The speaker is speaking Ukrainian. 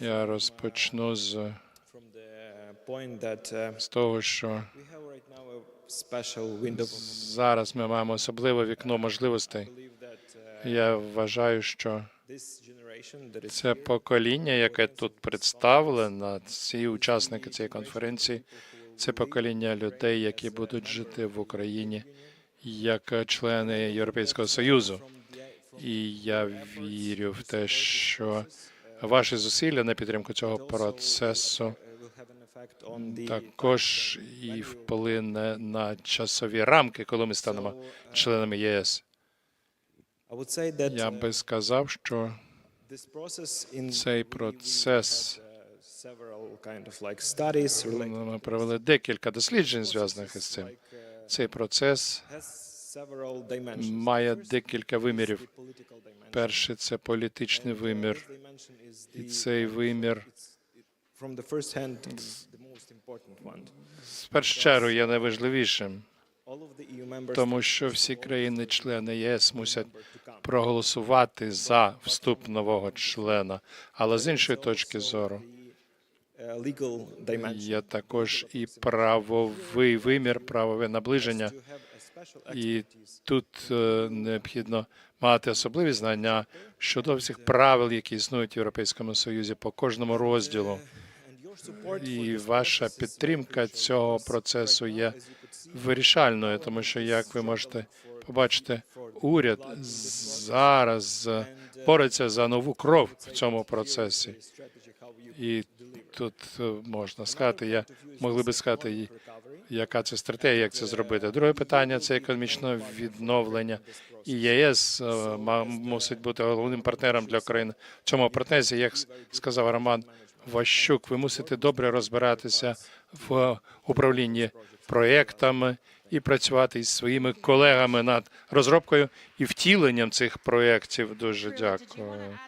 Я розпочну з, з того, що зараз ми маємо особливе вікно можливостей. Я вважаю, що це покоління, яке тут представлено, ці учасники цієї конференції, це покоління людей, які будуть жити в Україні як члени Європейського Союзу. І я вірю в те, що ваші зусилля на підтримку цього процесу також і вплине на часові рамки, коли ми станемо членами єС. Я би сказав, що цей процес ми провели декілька досліджень зв'язаних із цим. Цей процес має декілька вимірів. Перший це політичний вимір, dimension is і цей вимір першу чергу є найважливішим, members тому що всі країни-члени ЄС мусять проголосувати за вступ нового члена. Але з іншої точки зору Uh, є також і правовий вимір, правове наближення. І тут е, необхідно мати особливі знання щодо всіх правил, які існують в Європейському Союзі по кожному розділу. І ваша підтримка цього процесу є вирішальною, тому що, як ви можете побачити, уряд зараз бореться за нову кров в цьому процесі. І тут е, можна сказати, я могли би сказати, яка це стратегія, як це зробити. Друге питання це економічне відновлення. І ЄС е, мусить бути головним партнером для України в цьому процесі. Як сказав Роман Ващук, ви мусите добре розбиратися в управлінні проєктами і працювати із своїми колегами над розробкою і втіленням цих проєктів. Дуже дякую.